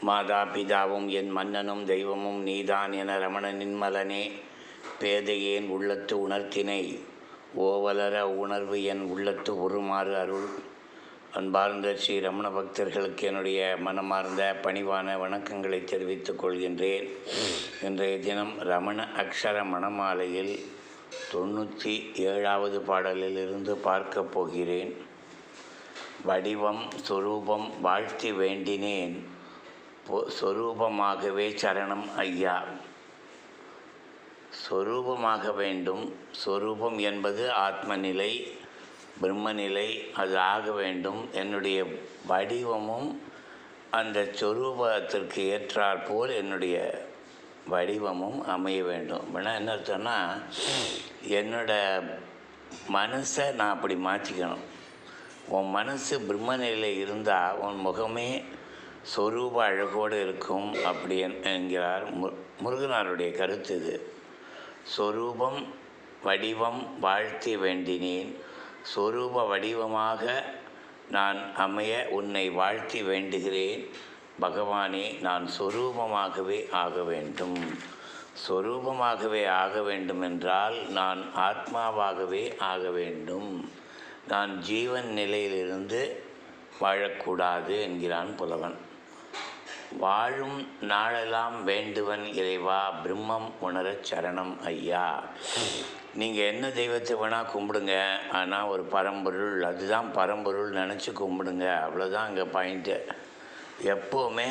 மாதா பிதாவும் என் மன்னனும் தெய்வமும் நீதான் என ரமண நின்மலனே பேதையேன் உள்ளத்து உணர்த்தினை. ஓவலர உணர்வு என் உள்ளத்து உருமாறு அருள். அன்பார்ந்த ஸ்ரீ ரமண பக்தர்களுக்கு என்னுடைய மனமார்ந்த பணிவான வணக்கங்களை தெரிவித்துக் கொள்கின்றேன். இன்றைய தினம் ரமண அக்ஷர மணமாலையில் தொண்ணூற்றி ஏழாவது பாடலிலிருந்து பார்க்கப் போகிறேன். வடிவம் சுரூபம் வாழ்த்தி வேண்டினேன். சொரூபமாகவே சரணம் ஐயா. சொரூபமாக வேண்டும். சொரூபம் என்பது ஆத்மநிலை பிரம்மநிலை அது ஆக வேண்டும். என்னுடைய வடிவமும் அந்த சொரூபத்திற்கு ஏற்றாற்போல் என்னுடைய வடிவமும் அமைய வேண்டும். அப்படின்னா என்ன அர்த்தம்னா என்னோட மனசை நான் அப்படி மாற்றிக்கணும். உன் மனசு பிரம்மநிலையில் இருந்தால் உன் முகமே சொரூப அழகோடு இருக்கும் அப்படி என்- என்கிறார் மு முருகனாருடைய கருத்து இது. சொரூபம் வடிவம் வாழ்த்தி வேண்டினேன். சொரூப வடிவமாக நான் அமைய உன்னை வாழ்த்தி வேண்டுகிறேன். பகவானே நான் சொரூபமாகவே ஆக வேண்டும். சொரூபமாகவே ஆக வேண்டும் என்றால் நான் ஆத்மாவாகவே ஆக வேண்டும். நான் ஜீவன் நிலையிலிருந்து வாழக்கூடாது என்கிறான் புலவன். வாழும் நாளெல்லாம் வேண்டுவன் இறைவா பிரம்மம் உணரச் சரணம் ஐயா. நீங்கள் என்ன தெய்வத்தை வேணால் கும்பிடுங்க. ஆனால் ஒரு பரம்பொருள் அதுதான் பரம்பொருள் நினச்சி கும்பிடுங்க. அவ்வளோதான் அங்கே பாயிண்ட்டு எப்போவுமே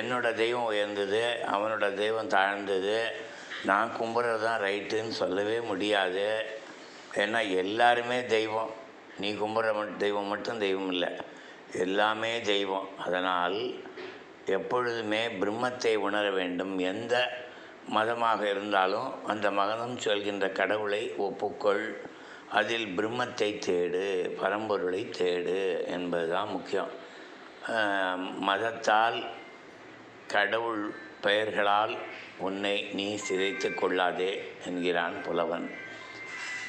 என்னோட தெய்வம் உயர்ந்தது அவனோட தெய்வம் தாழ்ந்தது. நான் கும்பிட்றது தான் ரைட்டுன்னு சொல்லவே முடியாது. ஏன்னா எல்லாருமே தெய்வம். நீ கும்பிட்ற மட் தெய்வம் மட்டும் தெய்வம் இல்லை. எல்லாமே தெய்வம். அதனால் எப்பொழுதுமே பிரம்மத்தை உணர வேண்டும். எந்த மதமாக இருந்தாலும் அந்த மகனும் சொல்கின்ற கடவுளை ஒப்புக்கொள். அதில் பிரம்மத்தை தேடு பரம்பொருளை தேடு என்பதுதான் முக்கியம். மதத்தால் கடவுள் பெயர்களால் உன்னை நீ சிதைத்து கொள்ளாதே என்கிறான் புலவன்.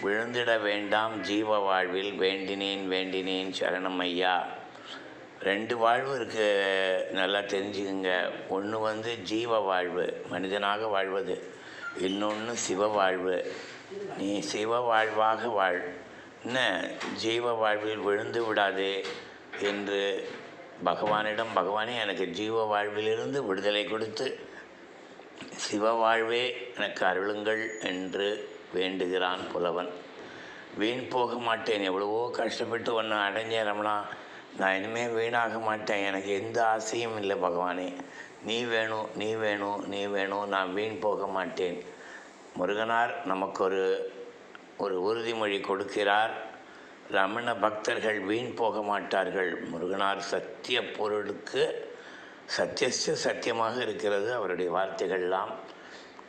விழுந்திட வேண்டாம் ஜீவ வாழ்வில் வேண்டினேன் வேண்டினேன் சரணம் ஐயா. ரெண்டு வாழ்வு இருக்கு. நல்லா தெரிஞ்சுக்குங்க. ஒன்று வந்து ஜீவ வாழ்வு மனிதனாக வாழ்வது. இன்னொன்று சிவ வாழ்வு. நீ சிவ வாழ்வாக வாழ். என்ன? ஜீவ வாழ்வில் விழுந்து விடாதே என்று பகவானிடம் பகவானே எனக்கு ஜீவ வாழ்விலிருந்து விடுதலை கொடுத்து சிவ வாழ்வே எனக்கு அருளுங்கள் என்று வேண்டுகிறான் புலவன். வீண் போக மாட்டேன். எவ்வளவோ கஷ்டப்பட்டு ஒன்று அடைஞ்சேன் ரமணா. நான் இனிமேல் வீணாக மாட்டேன். எனக்கு எந்த ஆசையும் இல்லை பகவானே. நீ வேணும் நீ வேணும் நீ வேணும் நான் வீண் போக மாட்டேன். முருகனார் நமக்கு ஒரு ஒரு உறுதிமொழி கொடுக்கிறார். ரமண பக்தர்கள் வீண் போக மாட்டார்கள். முருகனார் சத்திய பொருளுக்கு சத்தியஸ்ய சத்தியமாக இருக்கிறது அவருடைய வார்த்தைகள்லாம்.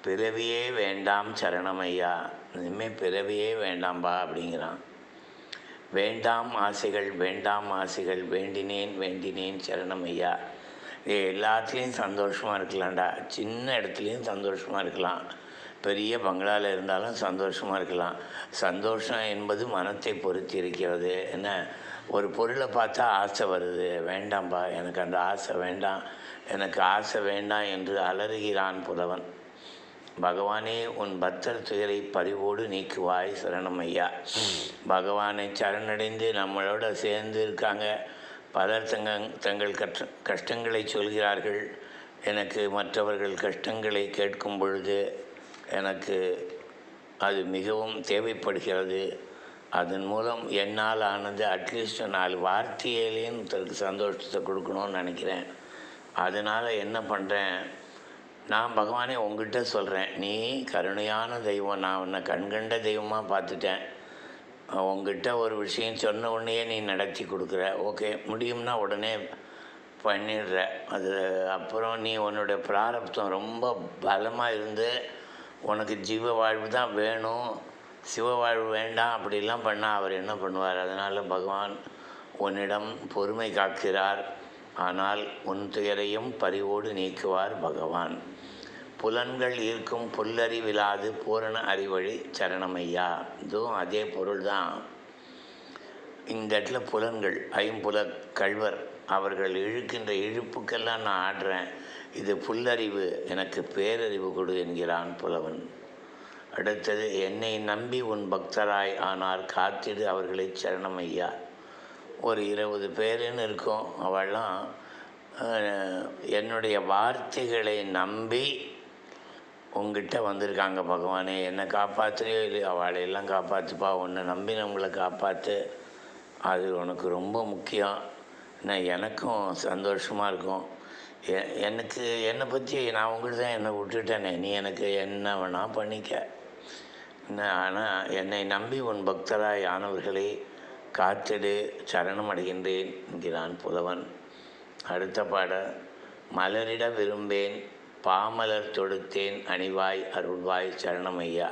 பிறவியே வேண்டாம் சரணமையா இனிமேல் பிறவியே வேண்டாம்பா அப்படிங்கிறான். வேண்டாம் ஆசைகள் வேண்டாம் ஆசைகள் வேண்டினேன் வேண்டினேன் சரணம் ஐயா. ஏ எல்லாத்துலேயும் சந்தோஷமாக இருக்கலாம்டா. சின்ன இடத்துலையும் சந்தோஷமாக இருக்கலாம். பெரிய பங்களாவில் இருந்தாலும் சந்தோஷமாக இருக்கலாம். சந்தோஷம் என்பது மனத்தை பொறுத்து இருக்கிறது. என்ன? ஒரு பொருளை பார்த்தா ஆசை வருது. வேண்டாம்பா எனக்கு அந்த ஆசை வேண்டாம். எனக்கு ஆசை வேண்டாம் என்று அலறுகிறான் புலவன். பகவானே உன் பக்தர் துயரை பறிவோடு நீக்குவாய் சரணம் ஐயா பகவானை சரணடைந்து நம்மளோட சேர்ந்து இருக்காங்க. பலர் தங்க தங்கள் கஷ்ட கஷ்டங்களை சொல்கிறார்கள். எனக்கு மற்றவர்கள் கஷ்டங்களை கேட்கும் பொழுது எனக்கு அது மிகவும் தேவைப்படுகிறது. அதன் மூலம் என்னால் ஆனது அட்லீஸ்ட் நாலு வார்த்தையிலேயும் தனக்கு சந்தோஷத்தை கொடுக்கணும்னு நினைக்கிறேன். அதனால் என்ன பண்ணுறேன் நான் பகவானே உங்ககிட்ட சொல்கிறேன் நீ கருணையான தெய்வம். நான் உன்னை கண்கண்ட தெய்வமாக பார்த்துட்டேன். உங்ககிட்ட ஒரு விஷயம் சொன்ன உடனே நீ நடத்தி கொடுக்குற. ஓகே முடியும்னா உடனே பண்ணிடுற. அது அப்புறம் நீ உன்னோட பிராரப்தம் ரொம்ப பலமாக இருந்து உனக்கு ஜீவ வாழ்வு தான் வேணும். சிவ வாழ்வு வேண்டாம். அப்படிலாம் பண்ணால் அவர் என்ன பண்ணுவார்? அதனால் பகவான் உன்னிடம் பொறுமை காக்கிறார். ஆனால் உன் துயரையும் பறிவோடு நீக்குவார் பகவான். புலன்கள் இருக்கும் புல்லறிவிலாது பூரண அறிவழி சரணமையா? இதுவும் அதே பொருள் தான் இந்த இடத்துல புலன்கள் ஐம்புல கழ்வர் அவர்கள் இழுக்கின்ற இழுப்புக்கெல்லாம் நான் ஆடுறேன். இது புல்லறிவு எனக்கு பேரறிவு கொடு என்கிறான் புலவன். அடுத்தது என்னை நம்பி உன் பக்தராய் ஆனார் காத்திடு அவர்களை சரணம் ஐயா ஒரு இருபது பேருன்னு இருக்கும். அவெல்லாம் என்னுடைய வார்த்தைகளை நம்பி உங்ககிட்ட வந்திருக்காங்க பகவானே. என்னை காப்பாற்றுறியோ இல்லையோ அவளையெல்லாம் காப்பாற்றுப்பா உன்னை நம்பி நம்மளை காப்பாற்று அது உனக்கு ரொம்ப முக்கியம். நான் எனக்கும் சந்தோஷமாக இருக்கும். எ- எனக்கு என்னை பற்றி நான் உங்கள்கிட்ட தான் என்னை விட்டுட்டேனே. நீ எனக்கு என்ன வேணால் பண்ணிக்க. ஆனால் என்னை நம்பி உன் பக்தராய் ஆனவர்களை காத்திடு. சரணம் அடைகின்றேன் என்கிறான் புலவன் அடுத்த பாட மலரிட விரும்பேன். பாமலர் தொடுத்தேன் அணிவாய் அருள்வாய் சரணம் ஐயா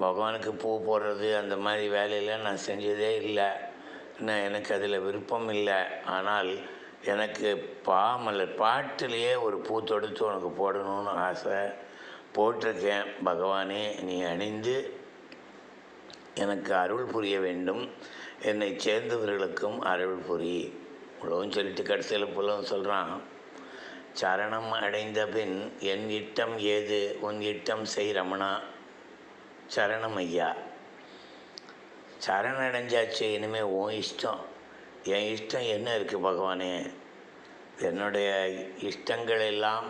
பகவானுக்கு பூ போடுறது அந்த மாதிரி வேலையெல்லாம் நான் செஞ்சதே இல்லை. இன்னும் எனக்கு அதில் விருப்பம் இல்லை. ஆனால் எனக்கு பாமலர் பாட்டிலேயே ஒரு பூ தொடுத்து உனக்கு போடணும்னு ஆசை. போட்டிருக்கேன். பகவானே நீ அணிந்து எனக்கு அருள் புரிய வேண்டும். என்னை சேர்ந்தவர்களுக்கும் அருள் புரி. இவ்வளோன்னு சொல்லிட்டு கடைசியில் புலவும் சொல்கிறான் சரணம் அடைந்த பின் என் இட்டம் ஏது? உன் இட்டம் செய் ரமணா. சரணம் ஐயா. சரணம் அடைஞ்சாச்சு. இனிமேல் உன் இஷ்டம். என் இஷ்டம் என்ன இருக்குது பகவானே? என்னுடைய இஷ்டங்கள் எல்லாம்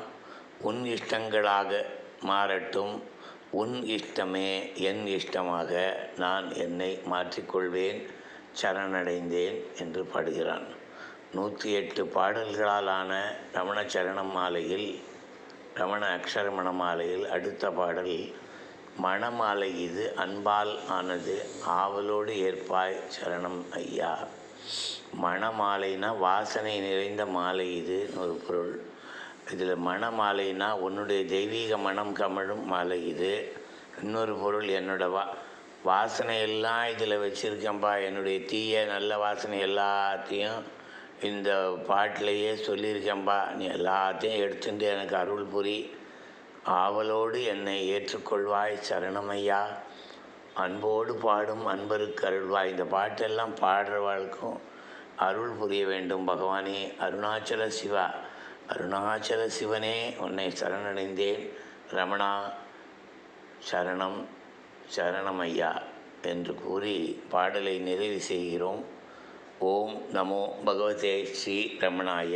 உன் இஷ்டங்களாக மாறட்டும். உன் இஷ்டமே என் இஷ்டமாக நான் என்னை மாற்றிக்கொள்வேன். சரணடைந்தேன் என்று பாடுகிறான். நூற்றி எட்டு பாடல்களாலான ரமண சரணம் மாலையில் ரமண அக்ஷரமண மாலையில் அடுத்த பாடல் மணமாலை இது அன்பால் ஆனது ஆவலோடு ஏற்பாய் சரணம் ஐயா. மணமாலைனா வாசனை நிறைந்த மாலை இதுன்னு ஒரு பொருள். இதில் மணமாலைனா உன்னுடைய தெய்வீக மனம் கமழும் மாலை இது இன்னொரு பொருள் என்னோட வா வாசனை எல்லாம் இதில் வச்சுருக்கேன்ப்பா என்னுடைய தீய நல்ல வாசனை எல்லாத்தையும் இந்த பாட்டிலேயே சொல்லியிருக்கேன்பா நீ எல்லாத்தையும் எடுத்துட்டு எனக்கு அருள் புரி. ஆவலோடு என்னை ஏற்றுக்கொள்வாய் சரணமையா. அன்போடு பாடும் அன்பருக்கு அருள்வாய். இந்த பாட்டெல்லாம் பாடுறவாளுக்கும் அருள் புரிய வேண்டும் பகவானே. அருணாச்சல சிவா அருணாச்சல சிவனே உன்னை சரணடைந்தேன். ரமணா சரணம் சரணமையா என்று கூறி பாடலை நிறைவு செய்கிறோம். ஓம் நமோ பகவதே ஸ்ரீ ரமணாய.